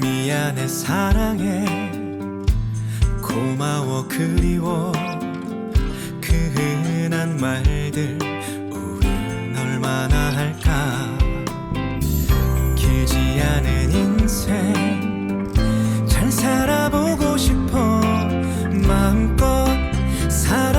미안해 사랑해. 고마워 그리워. 그 흔한 말들 우린 얼마나 할까? 길지 않은 인생 잘 살아보고 싶어. 마음껏 살아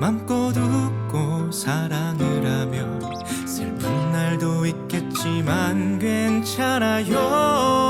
맘껏 웃고 사랑을 하며 슬픈 날도 있겠지만 괜찮아요.